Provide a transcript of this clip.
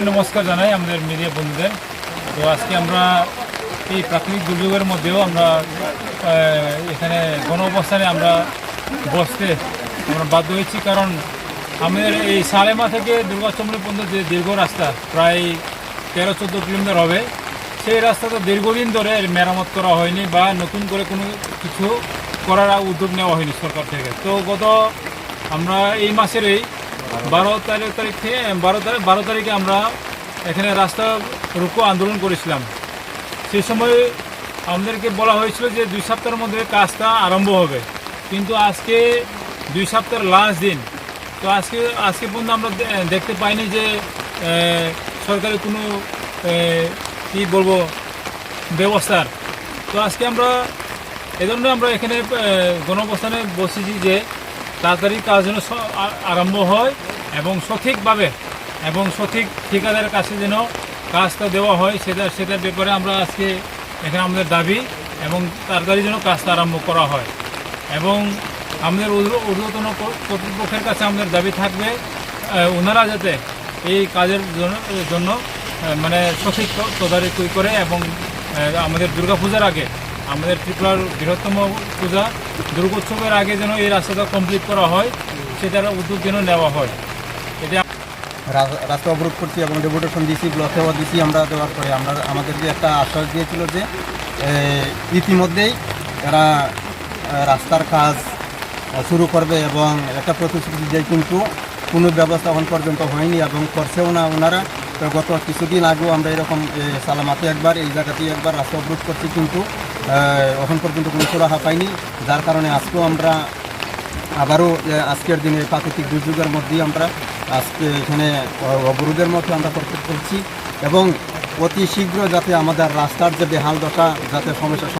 আমি নমস্কার জানাই আমাদের মিডিয়া বন্ধুদের। তো আজকে আমরা এই প্রাকৃতিক দুর্যোগের মধ্যেও আমরা এখানে গণ অবস্থানে আমরা বসতে আমরা বাধ্য হয়েছি। কারণ আমাদের এই সালেমা থেকে দুর্গাচন্দ্র পর্যন্ত যে দীর্ঘ রাস্তা, প্রায় তেরো চোদ্দ কিলোমিটার হবে, সেই রাস্তাটা দীর্ঘদিন ধরে মেরামত করা হয়নি বা নতুন করে কোনো কিছু করার উদ্যোগ নেওয়া হয়নি সরকার থেকে। তো গত আমরা এই মাসের এই বারো তারিখ তারিখ বারো তারিখ বারো তারিখে আমরা এখানে রাস্তা রুকো আন্দোলন করেছিলাম। সেই সময় আমাদেরকে বলা হয়েছিল যে দুই সপ্তাহের মধ্যে কাজটা আরম্ভ হবে। কিন্তু আজকে দুই সপ্তাহের লাস্ট দিন। তো আজকে আজকে পর্যন্ত আমরা দেখতে পাইনি যে আহ, সরকারি কোনো কি বলব ব্যবস্থার। তো আজকে আমরা এজন্য আমরা এখানে আহ, গণঅবস্থানে বসেছি যে তাড়াতাড়ি কাজ যেন আরম্ভ হয় এবং সঠিকভাবে, এবং সঠিক ঠিকাদারের কাছে যেন কাজটা দেওয়া হয়, সেটা, সেটার ব্যাপারে আমরা আজকে এখানে আমাদের দাবি এবং তাড়াতাড়ি যেন কাজটা আরম্ভ করা হয়। এবং আমাদের ঊর্ধ্ব- ঊর্ধ্বতন কর্তৃপক্ষের কাছে আমাদের দাবি থাকবে ওনারা যাতে এই কাজের জন্য মানে সঠিক তদারকি করে এবং আমাদের দুর্গাপূজার আগে আমাদের ত্রিপুরার বৃহত্তম পূজা। দুর্গোৎসবের আগে যেন এই রাস্তাটা কমপ্লিট করা হয়, সেটার উদ্যোগ যেন নেওয়া হয়। এটা রাস্তা অবরোধ করছি এবং ডেপুটেশন দিয়েছি সেবা দিয়েছি আমরা দেওয়ার পরে আমরা, আমাদেরকে একটা আশ্বাস দিয়েছিল যে ইতিমধ্যেই এরা রাস্তার কাজ শুরু করবে এবং একটা প্রতিশ্রুতি দিয়ে, কিন্তু কোনো ব্যবস্থা এখন পর্যন্ত হয়নি এবং করছেও না ওনারা। গত কিছুদিন আগেও আমরা এরকম সালামাতে একবার, এই জায়গাতেই একবার রাস্তা অবরোধ করছি, কিন্তু এখন পর্যন্ত কোনো সুরাহা পাইনি। যার কারণে আজকেও আমরা আবারও আজকের দিনে প্রাকৃতিক দুর্যোগের মধ্যেই আমরা আজকে এখানে অবরোধের মধ্যে আমরা করতে করছি এবং অতি শীঘ্র যাতে আমাদের রাস্তার যে বেহাল দশা, যাতে সমস্যা